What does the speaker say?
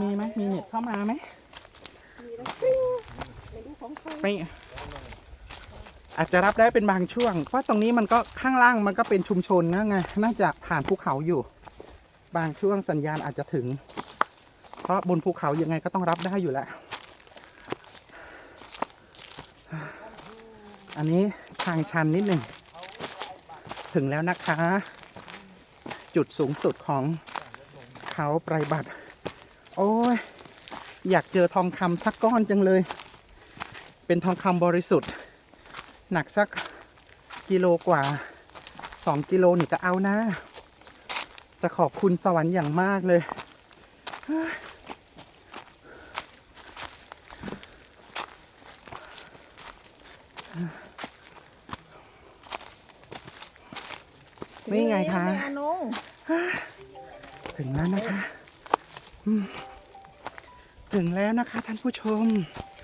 มีไหมมีเน็ตเข้ามาไหมมีแล้วกริ๊งไม่รู้ของใครไม่อาจจะรับได้เป็นบางช่วง เพราะตรงนี้มันก็ข้างล่างมันก็เป็นชุมชนนะไงน่าจะผ่านภูเขาอยู่ บางช่วงสัญญาณอาจจะถึง เพราะบนภูเขายังไงก็ต้องรับได้อยู่แล้ว อันนี้ทางชันนิดหนึ่ง ถึงแล้วนะคะ จุดสูงสุดของเขาไพรบัตร โอ้ย อยากเจอทองคำสักก้อนจังเลย เป็นทองคำบริสุทธิ์ หนักสักกิโลกว่าสองกิโลนี่ก็เอานะ จะขอบคุณสวรรค์อย่างมากเลยนี่ไงคะแม่อนงถึงแล้วนะคะอืม ถึงแล้วนะคะท่านผู้ชม